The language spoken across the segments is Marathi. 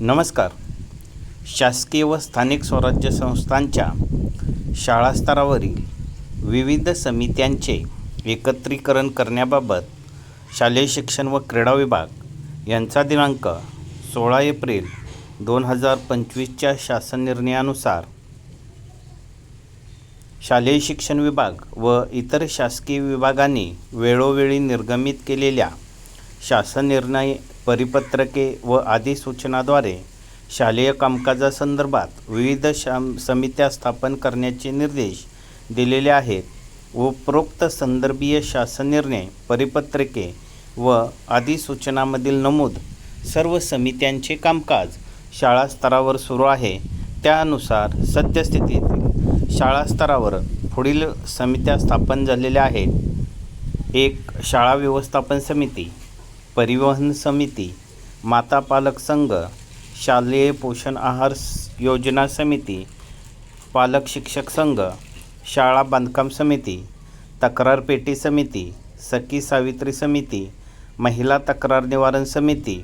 नमस्कार. शासकीय व स्थानिक स्वराज्य संस्थांच्या शाळा स्तरावरील विविध समित्यांचे एकत्रीकरण करण्याबाबत शालेय शिक्षण व क्रीडा विभाग यांचा दिनांक सोळा एप्रिल दोन हजार पंचवीसच्या शासन निर्णयानुसार शालेय शिक्षण विभाग व इतर शासकीय विभागांनी वेळोवेळी निर्गमित केलेल्या शासन निर्णय परिपत्रके व अधिसूचनाद्वारे शालेय कामकाजासंदर्भात विविध शाम समित्या स्थापन करण्याचे निर्देश दिलेले आहेत उपरोक्त संदर्भीय शासन निर्णय परिपत्रके व अधिसूचनामधील नमूद सर्व समित्यांचे कामकाज शाळा स्तरावर सुरू आहे. त्यानुसार सद्यस्थितीत शाळा स्तरावर पुढील समित्या स्थापन झालेल्या आहेत. एक शाळा व्यवस्थापन समिती परिवहन समिती माता पालक संघ शालेय पोषण आहार योजना समिती पालक शिक्षक संघ शाळा बांधकाम समिती तक्रार पेटी समिती सखी सावित्री समिती महिला तक्रार निवारण समिती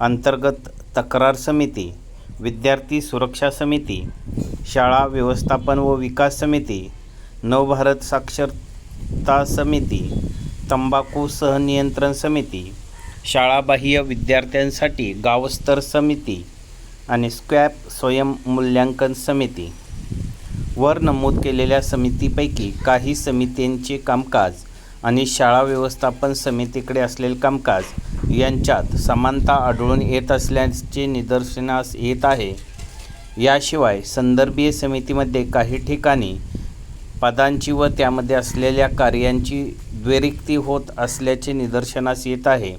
अंतर्गत तक्रार समिती विद्यार्थी सुरक्षा समिती शाळा व्यवस्थापन व विकास समिती नवभारत साक्षरता समिती तंबाखू सहनियंत्रण समिती शाळाबाह्य विद्यार्थ्यांसाठी गावस्तर समिती आणि स्क्वॅप स्वयंमूल्यांकन समिती. वर नमूद केलेल्या समितीपैकी काही समित्यांचे कामकाज आणि शाळा व्यवस्थापन समितीकडे असलेले कामकाज यांच्यात समानता आढळून येत असल्याचे निदर्शनास येत आहे. याशिवाय संदर्भीय समितीमध्ये काही ठिकाणी पदांची व त्यामध्ये असलेल्या कार्यांची द्वेरिक्ती होत असल्याचे निदर्शनास येत आहे.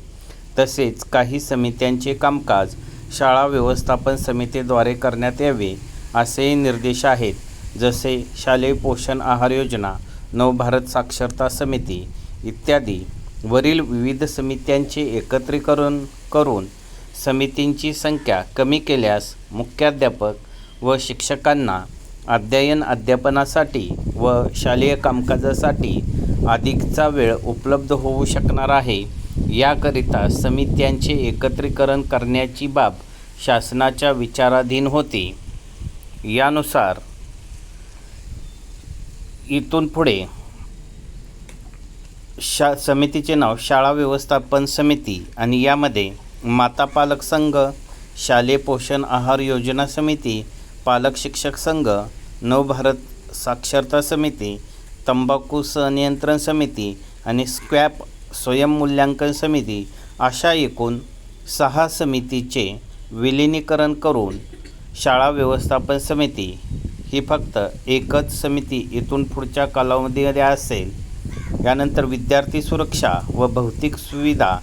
तसेच काही समित्यांचे कामकाज शाळा व्यवस्थापन समितीद्वारे करण्यात यावे असेही निर्देश आहेत. जसे शालेय पोषण आहार योजना नवभारत साक्षरता समिती इत्यादी. वरील विविध समित्यांचे एकत्रीकरण करून समितींची संख्या कमी केल्यास मुख्याध्यापक व शिक्षकांना अध्ययन अध्यापनासाठी व शालेय कामकाजासाठी अधिकचा वेळ उपलब्ध होऊ शकणार आहे. याकरिता समित्यांचे एकत्रीकरण करण्याची बाब शासनाच्या विचाराधीन होती. यानुसार इथून पुढे शा समितीचे नाव शाळा व्यवस्थापन समिती आणि यामध्ये माता पालक संघ शालेय पोषण आहार योजना समिती पालक शिक्षक संघ नवभारत साक्षरता समिती तंबाखू संनियंत्रण समिती आणि स्क्वॅप स्वयंमूल्यांकन समिती अशा एकूण सहा समितीचे विलिनीकरण करून शाळा व्यवस्थापन समिती ही फक्त एकच समिती इथून पुढच्या कालावधीमध्ये असेल. यानंतर विद्यार्थी सुरक्षा व भौतिक सुविधा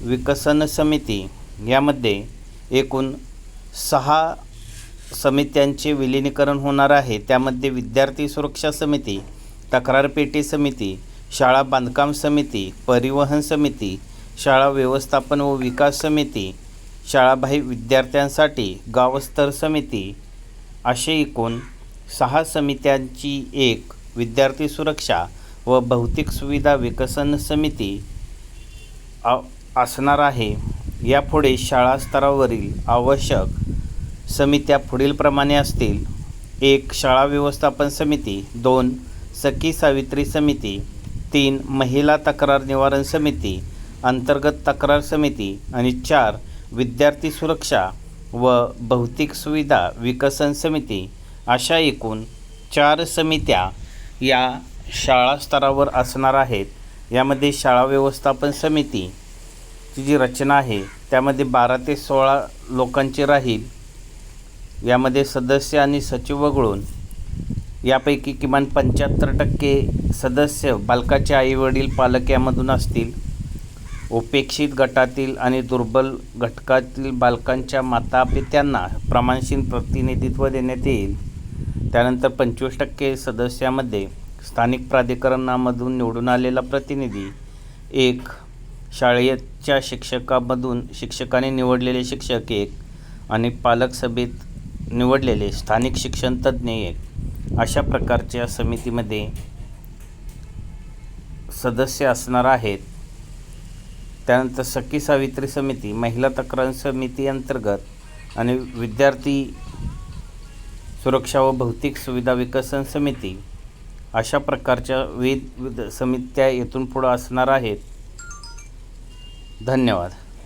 विकसन समिती यामध्ये एकूण सहा समित्यांचे विलिनीकरण होणार आहे. त्यामध्ये विद्यार्थी सुरक्षा समिती तक्रार पेटी समिती शाळा बांधकाम समिती परिवहन समिती शाळा व्यवस्थापन व विकास समिती शाळाबाह्य विद्यार्थ्यांसाठी गावस्तर समिती असे एकूण सहा समित्यांची एक विद्यार्थी सुरक्षा व भौतिक सुविधा विकसन समिती आ- असणार आहे. यापुढे शाळा स्तरावरील आवश्यक समित्या पुढीलप्रमाणे असतील. एक शाळा व्यवस्थापन समिती दोन सखी सावित्री समिती तीन महिला तक्रार निवारण समिती अंतर्गत तक्रार समिती आणि चार विद्यार्थी सुरक्षा व भौतिक सुविधा विकसन समिती अशा एकूण चार समित्या या शाळा स्तरावर असणार आहेत. यामध्ये शाळा व्यवस्थापन समितीची जी रचना आहे त्यामध्ये बारा ते सोळा लोकांची राहील. यामध्ये सदस्य आणि सचिव वगळून यापैकी किमान पंच्याहत्तर टक्के सदस्य बालकाचे आईवडील पालक यामधून असतील. उपेक्षित गटातील आणि दुर्बल घटकातील बालकांच्या माता पित्यांना प्रमाणशील प्रतिनिधित्व देण्यात येईल. त्यानंतर पंचवीस टक्के सदस्यामध्ये स्थानिक प्राधिकरणामधून निवडून आलेला प्रतिनिधी एक शाळेच्या शिक्षकामधून शिक्षकाने निवडलेले शिक्षक एक आणि पालक सभेत निवडलेले स्थानिक शिक्षण तज्ज्ञ एक. अशा प्रकारच्या समितीमध्ये सदस्य असणार आहेत. त्यानंतर सखी सावित्री समिती महिला तक्रार समिती अंतर्गत आणि विद्यार्थी सुरक्षा व भौतिक सुविधा विकसन समिती अशा प्रकारच्या विविध समित्या येथून पुढं असणार आहेत. धन्यवाद.